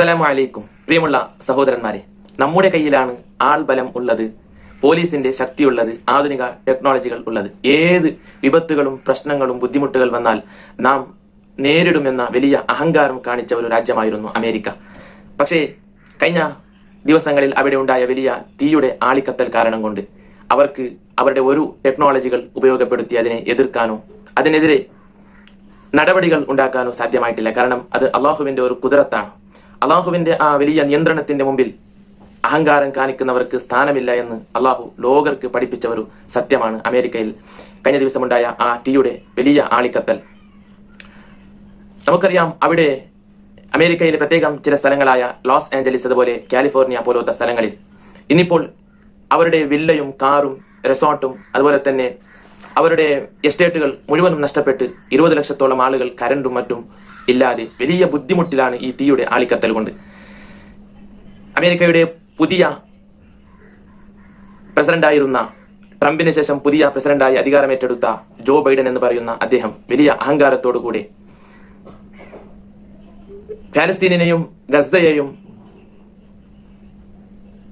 അസ്സലാമു അലൈക്കും. പ്രിയമുള്ള സഹോദരന്മാരെ നമ്മുടെ കയ്യിലാണ് ആൾ ബലം ഉള്ളത് പോലീസിന്റെ ശക്തിയുള്ളത് ആധുനിക ടെക്നോളജികൾ ഉള്ളത്. ഏത് വിപത്തുകളും പ്രശ്നങ്ങളും ബുദ്ധിമുട്ടുകൾ വന്നാൽ നാം നേരിടുമെന്ന വലിയ അഹങ്കാരം കാണിച്ച ഒരു രാജ്യമായിരുന്നു അമേരിക്ക. പക്ഷേ കഴിഞ്ഞ ദിവസങ്ങളിൽ അവിടെ ഉണ്ടായ വലിയ തീയുടെ ആളിക്കത്തൽ കാരണം കൊണ്ട് അവർക്ക് അവരുടെ ഒരു ടെക്നോളജികൾ ഉപയോഗപ്പെടുത്തി അതിനെ എതിർക്കാനോ അതിനെതിരെ നടപടികൾ ഉണ്ടാക്കാനോ സാധ്യമായിട്ടില്ല. കാരണം അത് അള്ളാഹുവിന്റെ ഒരു കുതിരത്താണ്. അള്ളാഹുവിന്റെ ആ വലിയ നിയന്ത്രണത്തിന്റെ മുമ്പിൽ അഹങ്കാരം കാണിക്കുന്നവർക്ക് സ്ഥാനമില്ല എന്ന് അള്ളാഹു ലോകർക്ക് പഠിപ്പിച്ച ഒരു സത്യമാണ് അമേരിക്കയിൽ കഴിഞ്ഞ ദിവസമുണ്ടായ ആ തീയുടെ വലിയ ആളിക്കത്തൽ. നമുക്കറിയാം അവിടെ അമേരിക്കയിലെ പ്രത്യേകം ചില സ്ഥലങ്ങളായ ലോസ് ആഞ്ചലീസ് അതുപോലെ കാലിഫോർണിയ പോലത്തെ സ്ഥലങ്ങളിൽ. ഇന്നിപ്പോൾ അവരുടെ വില്ലയും കാറും റിസോർട്ടും അതുപോലെ തന്നെ അവരുടെ എസ്റ്റേറ്റുകൾ മുഴുവനും നഷ്ടപ്പെട്ട് ഇരുപത് ലക്ഷത്തോളം ആളുകൾ കരണ്ടും മറ്റും ഇല്ലാതെ വലിയ ബുദ്ധിമുട്ടിലാണ് ഈ തീയുടെ ആളിക്കത്തൽ കൊണ്ട്. അമേരിക്കയുടെ പുതിയ പ്രസിഡന്റായിരുന്ന ട്രംപിന് ശേഷം പുതിയ പ്രസിഡന്റായി അധികാരമേറ്റെടുത്ത ജോ ബൈഡൻ എന്ന് പറയുന്ന അദ്ദേഹം വലിയ അഹങ്കാരത്തോടു കൂടി ഫലസ്തീനെയും ഗസയെയും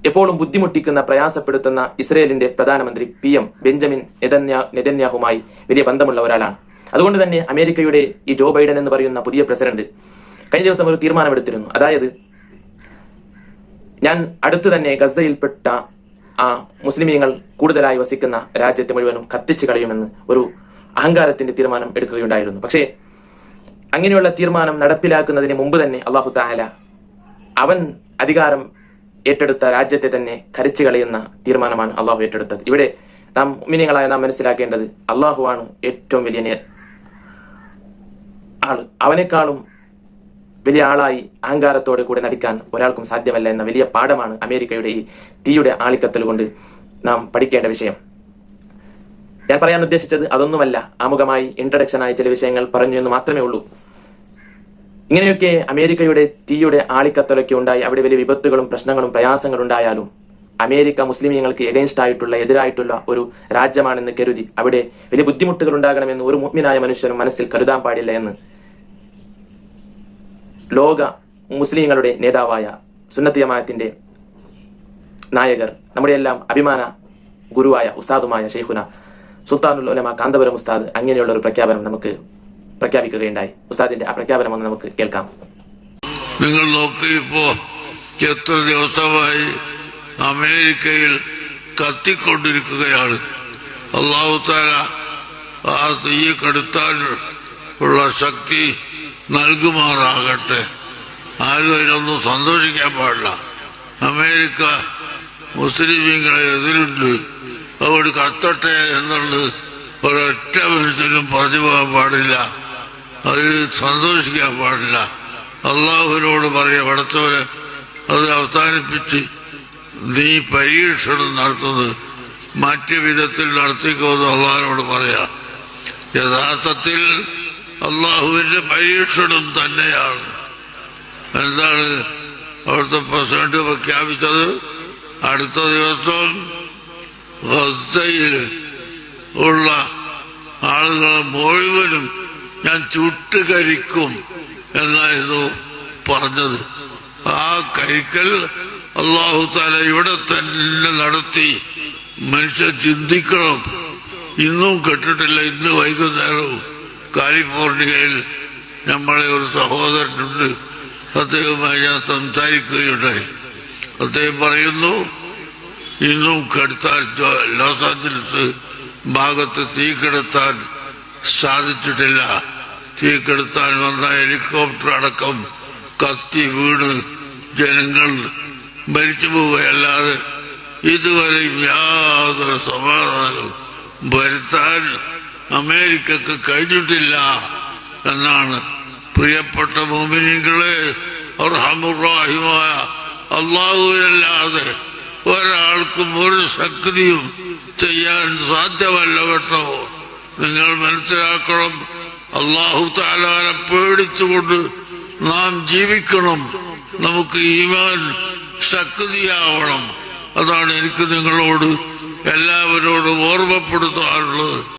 എപ്പോഴും ബുദ്ധിമുട്ടിക്കുന്ന പ്രയാസപ്പെടുത്തുന്ന ഇസ്രയേലിന്റെ പ്രധാനമന്ത്രി പി എം ബെഞ്ചമിൻ നെതന്യാ നെതന്യാഹുമായി വലിയ ബന്ധമുള്ള ഒരാളാണ്. അതുകൊണ്ട് തന്നെ അമേരിക്കയുടെ ഈ ജോ ബൈഡൻ എന്ന് പറയുന്ന പുതിയ പ്രസിഡന്റ് കഴിഞ്ഞ ദിവസം ഒരു തീരുമാനമെടുത്തിരുന്നു. അതായത് ഞാൻ അടുത്ത് തന്നെ ഗസയിൽപ്പെട്ട ആ മുസ്ലിമീങ്ങൾ കൂടുതലായി വസിക്കുന്ന രാജ്യത്തെ മുഴുവനും കത്തിച്ചു കളയുമെന്ന് ഒരു അഹങ്കാരത്തിന്റെ തീരുമാനം എടുക്കുകയുണ്ടായിരുന്നു. പക്ഷേ അങ്ങനെയുള്ള തീരുമാനം നടപ്പിലാക്കുന്നതിന് മുമ്പ് തന്നെ അള്ളാഹു താല അവൻ അധികാരം ഏറ്റെടുത്ത രാജ്യത്തെ തന്നെ കരിച്ചു കളയുന്ന തീരുമാനമാണ് അള്ളാഹു ഏറ്റെടുത്തത്. ഇവിടെ നാം മിനിങ്ങളായ നാം മനസ്സിലാക്കേണ്ടത് അള്ളാഹുവാണ് ഏറ്റവും വലിയ ആൾ അവനേക്കാളും വലിയ ആളായി അഹങ്കാരത്തോടെ കൂടെ നടിക്കാൻ ഒരാൾക്കും സാധ്യമല്ല എന്ന വലിയ പാഠമാണ് അമേരിക്കയുടെ ഈ തീയുടെ ആളിക്കത്തൽ കൊണ്ട് നാം പഠിക്കേണ്ട വിഷയം. ഞാൻ പറയാൻ ഉദ്ദേശിച്ചത് അതൊന്നുമല്ല. ആമുഖമായി ഇൻട്രഡക്ഷനായ ചില വിഷയങ്ങൾ പറഞ്ഞു എന്ന് മാത്രമേ ഉള്ളൂ. ഇങ്ങനെയൊക്കെ അമേരിക്കയുടെ തീയുടെ ആളിക്കത്തലൊക്കെ ഉണ്ടായി അവിടെ വലിയ വിപത്തുകളും പ്രശ്നങ്ങളും പ്രയാസങ്ങളും ഉണ്ടായാലും അമേരിക്ക മുസ്ലിമീങ്ങൾക്ക് എഗൈൻസ്റ്റ് ആയിട്ടുള്ള എതിരായിട്ടുള്ള ഒരു രാജ്യമാണെന്ന് കരുതി അവിടെ വലിയ ബുദ്ധിമുട്ടുകൾ ഉണ്ടാകണമെന്ന് ഒരു മുഗ്മിനായ മനുഷ്യനും മനസ്സിൽ കരുതാൻ പാടില്ല എന്ന് ലോക മുസ്ലിങ്ങളുടെ നേതാവായ സുന്നത്തി ജമാഅത്തിന്റെ നായകർ നമ്മുടെ എല്ലാം അഭിമാന ഗുരുവായ ഉസ്താദുമായ ഷെയ്ഖുന സുൽത്താനുൽ ഉലമ കാന്തപുരം ഉസ്താദ് അങ്ങനെയുള്ള ഒരു പ്രഖ്യാപനം നമുക്ക് പ്രഖ്യാപിക്കുകയുണ്ടായി. ഉസ്താദിന്റെ ആ പ്രഖ്യാപനം ഒന്ന് നമുക്ക് കേൾക്കാം. നിങ്ങൾ നോക്ക് ഇപ്പോ എത്ര ദിവസമായി അമേരിക്കയിൽ കത്തിക്കൊണ്ടിരിക്കുകയാണ്. അള്ളാഹു താര ആ തീ കെടുത്താൻ ഉള്ള ശക്തി നൽകുമാറാകട്ടെ. ആരും അതിനൊന്നും സന്തോഷിക്കാൻ പാടില്ല. അമേരിക്ക മുസ്ലിമീങ്ങളെ എതിരുണ്ട്. അവിടെ കത്തട്ടെ എന്നുള്ളത് ഒരൊറ്റ മനുഷ്യനും പറഞ്ഞു പോകാൻ പാടില്ല. അതിൽ സന്തോഷിക്കാൻ പാടില്ല. അള്ളാഹുവിനോട് പറയുക പടത്തോന് അത് അവസാനിപ്പിച്ച് നീ പരീക്ഷണം നടത്തുന്നത് മറ്റു വിധത്തിൽ നടത്തിക്കോന്ന് അള്ളാഹിനോട് പറയാം. യഥാർത്ഥത്തിൽ അള്ളാഹുവിന്റെ പരീക്ഷണം തന്നെയാണ്. എന്താണ് അവിടുത്തെ പ്രസിഡന്റ് പ്രഖ്യാപിച്ചത്? അടുത്ത ദിവസം ഉള്ള ആളുകളെ മുഴുവനും ഞാൻ ചുട്ടുകരിക്കും എന്നായിരുന്നു പറഞ്ഞത്. ആ കരിക്കൽ അള്ളാഹു താല ഇവിടെ തന്നെ നടത്തി. മനുഷ്യ ചിന്തിക്കണം. ഇന്നും കെട്ടിട്ടില്ല ഇന്ന് വൈകുന്നേരവും. കാലിഫോർണിയയിൽ നമ്മളെ ഒരു സഹോദരനുണ്ട്. അദ്ദേഹവുമായി ഞാൻ സംസാരിക്കുകയുണ്ടായി. അദ്ദേഹം പറയുന്നു ഇന്നും കെടുത്താൻ ലോസ് ആഞ്ചലസ് ഭാഗത്ത് തീ കെടുത്താൻ സാധിച്ചിട്ടില്ല. തീ കെടുത്താൻ വന്ന ഹെലികോപ്റ്റർ അടക്കം കത്തി വീണ് ജനങ്ങൾ മരിച്ചു പോവുകയല്ലാതെ ഇതുവരെയും യാതൊരു സമാധാനവും വരുത്താൻ അമേരിക്കക്ക് കഴിഞ്ഞിട്ടില്ല എന്നാണ് പ്രിയപ്പെട്ട മോമിനികളെ അർഹമുറാഹിമായ അള്ളാഹുവിനല്ലാതെ ഒരാൾക്കും ഒരു ശക്തിയും ചെയ്യാൻ സാധ്യമല്ല കേട്ടോ. നിങ്ങൾ മനസ്സിലാക്കണം അള്ളാഹു താലാനെ പേടിച്ചുകൊണ്ട് നാം ജീവിക്കണം. നമുക്ക് ഈമാൻ ശക്തിയാവണം അതാണ് എനിക്ക് നിങ്ങളോട് എല്ലാവരോടും ഓർമ്മപ്പെടുത്താനുള്ളത്.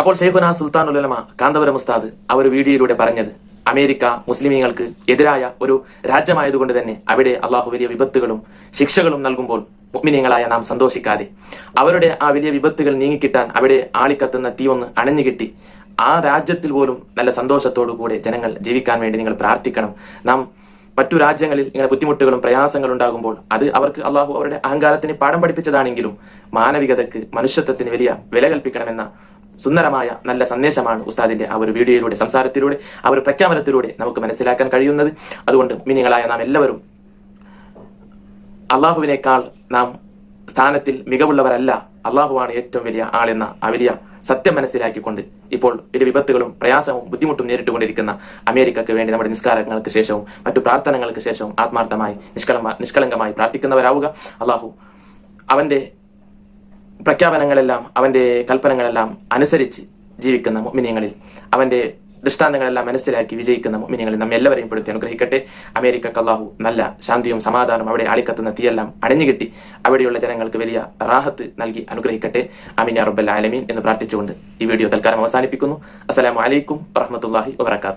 അപ്പോൾ ഷെയ്ഖുന സുൽത്താൻ ഉലമ കാന്തപുരം ഉസ്താദ് അവർ വീഡിയോയിലൂടെ പറഞ്ഞത് അമേരിക്ക മുസ്ലിമീങ്ങൾക്ക് എതിരായ ഒരു രാജ്യമായതുകൊണ്ട് തന്നെ അവിടെ അള്ളാഹു വലിയ വിപത്തുകളും ശിക്ഷകളും നൽകുമ്പോൾ മുഗ്മിനീങ്ങളായ നാം സന്തോഷിക്കാതെ. അവരുടെ ആ വലിയ വിപത്തുകൾ നീങ്ങിക്കിട്ടാൻ അവിടെ ആളിക്കത്തുന്ന തീ ഒന്ന് അണഞ്ഞു കിട്ടി ആ രാജ്യത്തിൽ പോലും നല്ല സന്തോഷത്തോടു കൂടെ ജനങ്ങൾ ജീവിക്കാൻ വേണ്ടി നിങ്ങൾ പ്രാർത്ഥിക്കണം. നാം മറ്റു രാജ്യങ്ങളിൽ ഇങ്ങനെ ബുദ്ധിമുട്ടുകളും പ്രയാസങ്ങളും ഉണ്ടാകുമ്പോൾ അത് അവർക്ക് അള്ളാഹു അവരുടെ അഹങ്കാരത്തിന് പാഠം പഠിപ്പിച്ചതാണെങ്കിലും മാനവികതയ്ക്ക് മനുഷ്യത്വത്തിന് വലിയ വില കൽപ്പിക്കണമെന്ന സുന്ദരമായ നല്ല സന്ദേശമാണ് ഉസ്താദിന്റെ ആ ഒരു വീഡിയോയിലൂടെ സംസാരത്തിലൂടെ ആ ഒരു പ്രഖ്യാപനത്തിലൂടെ നമുക്ക് മനസ്സിലാക്കാൻ കഴിയുന്നത്. അതുകൊണ്ട് മിനിങ്ങളായ നാം എല്ലാവരും അള്ളാഹുവിനേക്കാൾ നാം സ്ഥാനത്തിൽ മികവുള്ളവരല്ല. അള്ളാഹുവാണ് ഏറ്റവും വലിയ ആളെന്ന ആ വലിയ സത്യം മനസ്സിലാക്കിക്കൊണ്ട് ഇപ്പോൾ വലിയ വിപത്തുകളും പ്രയാസവും ബുദ്ധിമുട്ടും നേരിട്ടുകൊണ്ടിരിക്കുന്ന അമേരിക്കയ്ക്ക് വേണ്ടി നമ്മുടെ നിസ്കാരങ്ങൾക്ക് ശേഷവും മറ്റു പ്രാർത്ഥനകൾക്ക് ശേഷവും ആത്മാർത്ഥമായി നിഷ്കളമ നിഷ്കളങ്കമായി പ്രാർത്ഥിക്കുന്നവരാവുക. അള്ളാഹു അവന്റെ പ്രഖ്യാപനങ്ങളെല്ലാം അവന്റെ കൽപ്പനകളെല്ലാം അനുസരിച്ച് ജീവിക്കുന്ന മുഅ്മിനീങ്ങളിൽ അവന്റെ ദൃഷ്ടാന്തങ്ങളെല്ലാം മനസ്സിലാക്കി വിജയിക്കുന്ന മിനിയങ്ങളിൽ നമ്മെ എല്ലാവരെയും പെടുത്തി അനുഗ്രഹിക്കട്ടെ. അമേരിക്കക്ക് അള്ളാഹു നല്ല ശാന്തിയും സമാധാനം അവിടെ അളിക്കത്തുന്ന തീയെല്ലാം അണിഞ്ഞുകിട്ടി അവിടെയുള്ള ജനങ്ങൾക്ക് വലിയ റാഹത്ത് നൽകി അനുഗ്രഹിക്കട്ടെ. അമീൻ യാ റബ്ബൽ ആലമീൻ എന്ന് പ്രാർത്ഥിച്ചുകൊണ്ട് ഈ വീഡിയോ തൽക്കാലം അവസാനിപ്പിക്കുന്നു. അസ്സലാമു അലൈക്കും വറഹമത്തല്ലാഹി വബറകാതുഹു.